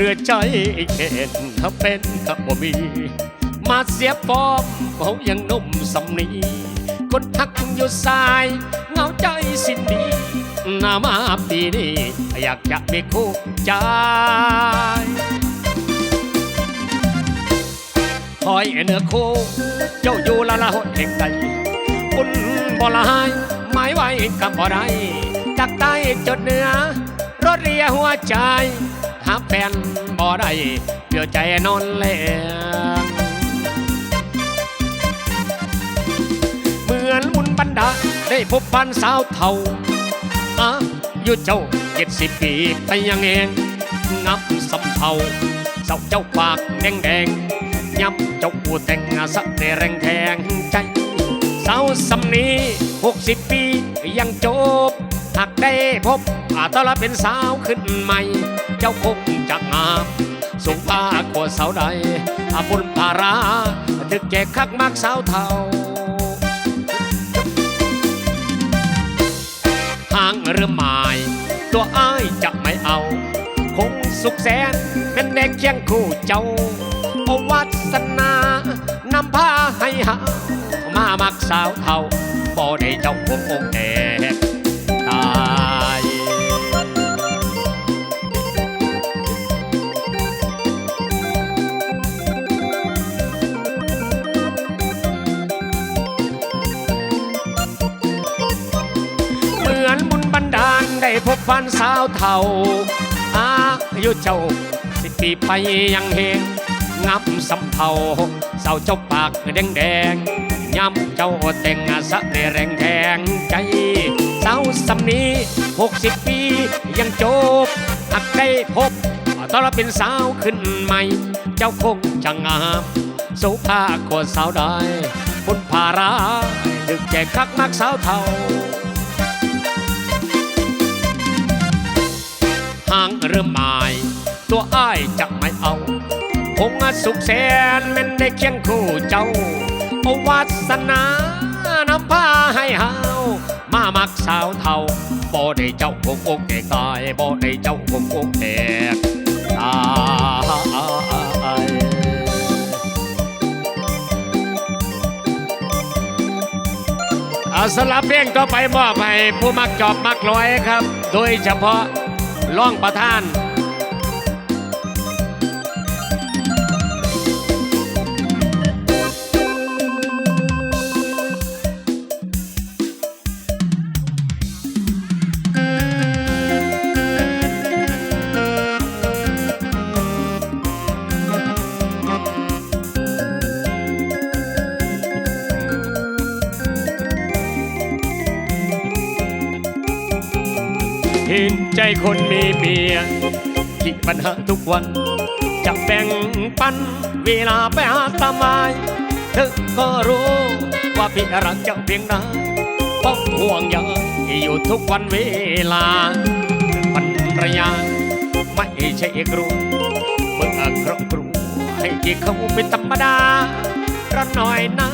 รือใจเข็นถ้าเป็นกับบ่มี มาเสียฟอมเขายังนุ่มสำนีคนทักอยู่สายเงาใจสิ้นดีนามาปีนี้อยากจะมีคู่ใจคอยเนื้อคู่ เจ้าอยู่ละละหดแห่งใดคุณบ่ละหายหมายไว้กับบ่ได้จากใต้จดเหนือรถเรียหัวใจ หาแฟนบ่ได้เดี๋ยวใจนอนแลงเหมือนมุนบันดาได้พบปันสาวเท่าอายุเจ้าเจ็ดสิบปีไปยังเองงับสำเภาเจ้าเจ้าปากแดงแดงๆย้ำเจ้าผู้แต่งสะเนแรงแทงใจสาวสำนีหกสิบปียังจบหากได้พบอาตละเป็นสาวขึ้นใหม่ เจ้าคงจะงามสูงผ้ากว่าสาวใดอาบุญภาราถึกแก่คักมากสาวเทาหางเรือหมาย ตัวอ้ายจะไม่เอา คงสุขแสนเป็นเด็กเคียงคู่เจ้าอวัสนานำพาให้หา มามักสาวเทาบ่ได้เจ้าคงองแอก พบฟันสาวเท่าอายุเจ้าสิบปีไปยังเฮงงับสำเภาสาเจ้าปากแดงแดงย้ำเจ้าแต่งสะในแรงแทงใจสาวสำนี้หกสิบปียังจบหากได้พบตอนเราเป็นสาวขึ้นใหม่ เจ้าคงจะงามสุภาพกว่าสาวใดบุญภาราดึกแจกคักนักสาวเท่า หางเริ่มหมาย ตัวอ้ายจะไม่เอาคงสุขแสนเป็นได้เคียงคู่เจ้าโอวาสนานำพาให้หามามักสาวเท่าบ่ได้เจ้าคงอกแตกตายบ่ได้เจ้าคงอกแตกตายอาสลับเพลงก็ไปมอบให้ผู้มักจอบมักลอยครับ โดยเฉพาะ ร่องประธาน เห็นใจคนมีเมียที่ปัญหาทุกวัน จะแบ่งปันเวลาไปหาตามายเธอก็รู้ว่าพี่รักเจ้าเพียงใดเพราะห่วงใยอยู่ทุกวันเวลาภรรยาไม่ใช่ครูเมื่อครอบครัวให้ที่เขาเป็นธรรมดาระหน่อยนะ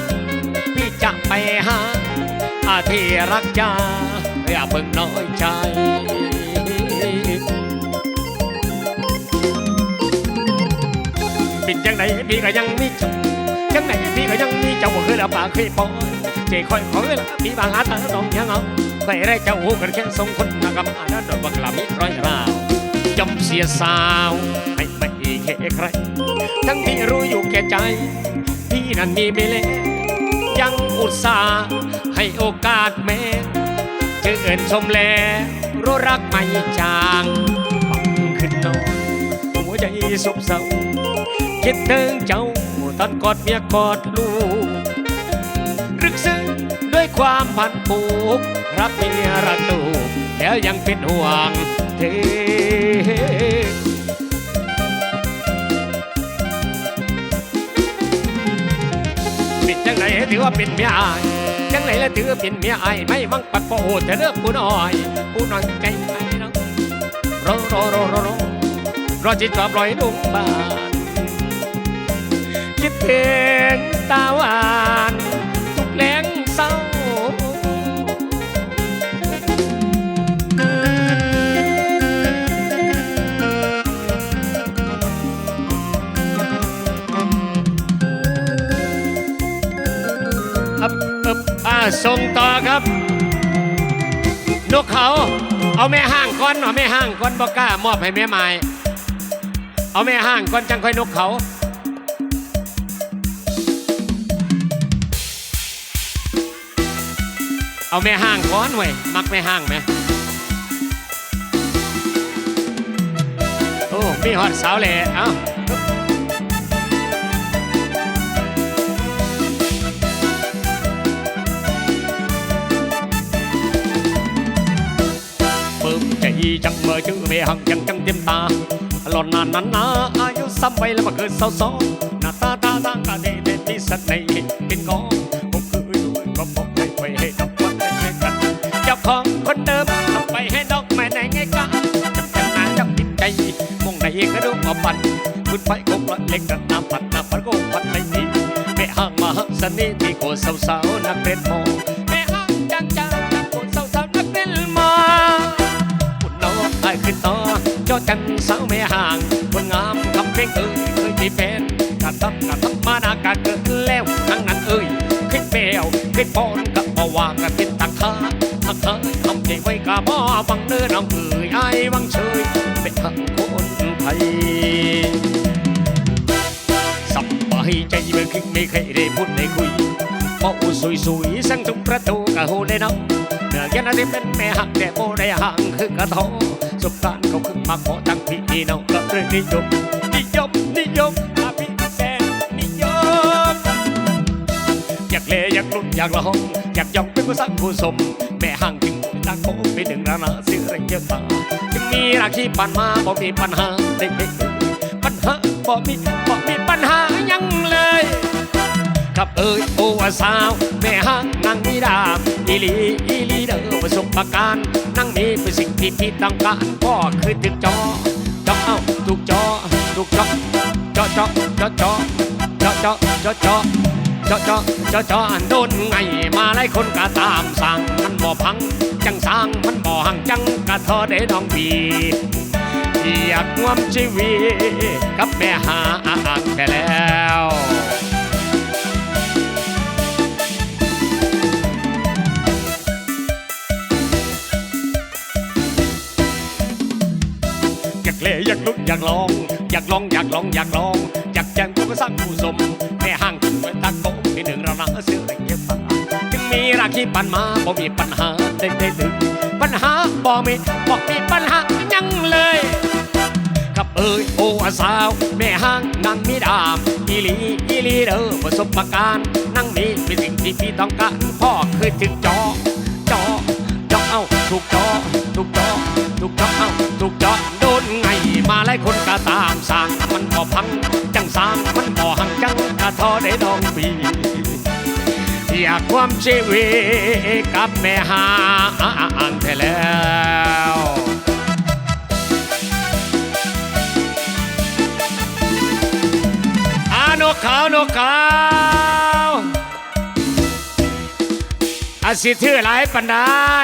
พี่จะไปหาอาที่รักจาอย่าเพิ่งน้อยใจ เป็นจังไหนพี่ก็ยังมีจ้าจังไหนพี่ก็ยังมีเจ้าบ่เคยละปากเคยปอยเจคอยขอเวลาพี่บางหาเธอน้องยังเอาไปได้เจ้าหูกันแค่สองคนนะกับอานนั้นดอกบักลามิร้อยราวจำเสียสาวให้ไม่แค่ใคร ทั้งที่รู้อยู่แก่ใจ พี่นั้นมีไปแล้วยังอุตส่าห์ให้โอกาสแม่เจอเอินชมแลรู้รักไม่จางปังขึ้นนอนหัวใจสบเศร้า คิดถึงเจ้าตอนกอดเมียกอดลูกรึกซึ้งด้วยความพันผูกรักเมียรักลูกแล้วยังเป็นห่วงเธอป็นจังไหนถือว่าเป็นเมียอายจังไหนแล้วถือเป็นเมียอายไม่มั่งปัดโปดแต่เลือกผู้น้อยผู้น้อยใจไม่น้องรอรอรอรอรอรอจิตจอบลอยดุมบา คิดถึงตาหวานทุกแรงเศร้า อับอับอาส่งต่อครับ นกเขา เอาแม่ห้างก้อนเอาแม่ห้างก้อนบอกล้ามอบให้แม่ไม้เอาแม่ห้างก้อนจังค่อยนกเขา เอาแม่ห้างก่อนเว้ยมักแม่ห้างไหมโอ้มีฮอดสาวแหล่เอ้าปึ้มใจจังเมื่อชื่อแม่ห้างยังจังเต็มตาหล่อนนานนั้นนะอายุซ้ำไปแล้วมาเกิดเศร้าซ้อหน้าตาตาตางกาเดเดที่สัตว์ในเป็นกอง เดิมทำไปให้ดอกไม้ไหนไงกันจำเป็นนานจับติดใจมองไหนก็ดูมาปั่นคุณไปกบละเล็กกันน้ำปัดน้ำปัดก็ปัดไม่ดีแม่ห้างมาหักสนิทที่โกสาวสาวนักเรียนมองแม่ห้างจังจังโกสาวสาวนักเรียนมอคุณน้องไอ้ขึ้นต่อเจ้าจันสาวแม่ห่างคนงามคำเพลงเอ่ยเคยมีแฟนการทำการทำมานากาเกิดแล้วทั้งนั้นเอ่ยขึ้นเปลวขึ้นปอนกับบ่ว่ากันเป็นตักทาทักทาย ทำเพลงไว้กาบ่บังเดินเอาเอ่ยไอ้บังเชยเป็นทางคนไทยสับายใจเมื่อคิดไม่เคยได้พูดได้คุยเมาสวยสวยสั่งทุกประตูกะโหได้น้องเนื้อแค่นที่เป็นแม่หักแต่โบได้ห่างคือกระท้อสบการณ์เขาขึ้นมาขอตั้งพี่น้องก็เลยนิยมนิยมนิยมอาพี่แสนนิยมอยากเลอยากลุ้นอยากลองอยากยองเป็นผู้สังผู้สมแม่ห่างถึง ตาโคไปหนึ่งรานาสิเรงเยอะตาจึงมีราคีปันมาบ่มีปัญหาได้ไม่เอ่ยปัญหาบ่มีบ่มีปัญหายังเลย ครับเอ้ยโอ้ว่าสาวแม่ห้างนางมีดามอีลีอีลีเด้อประสบการณ์นั่งมีเป็นสิ่งที่พี่ต้องการก็คือถึงจอจอเอ้าถูกจอถูกจอจอจอจอจอจอจอจอ จอจอจอจอจอโดนไงมาหลายคนก็ตามสั่งมันบ่พัง จังสร้างมันบ่หังจังกะทอได้น้องพีอยากร่วมชีวิตกับแม่หาอ่างแต่แล้วอยากเล่อยากลุกอยากลอง อยากลองอยากลองอยากลองอยากแจ้งผู้ก็สร้างผู้สม ที่หนึ่งเราหนังเสือเงเย็บตาจึงมีราคีปันมาบ่มีปัญหาได้ได้ดึงปัญหาบ่มีบ่มีปัญหายังเลยกับเอ้ยโอ้อสาว แม่ห้างนางมีดามอีลีอีลีเด้อประสบการณ์นั่งมีเป็นสิ่งที่พี่ต้องการพ่อคือถึงจอจอจอเอาถูกจอถูกจอถูกจอเอาถูกจอโดนไงมาหลายคนก็ตามสร้างมันบ่พังจังสร้างมันบ่หังจังกะทอได้ดองปี ยกความชีวิตกับแม่หางเท้แล้วอานกขาวนกขาวอาสิถือหลายปันได้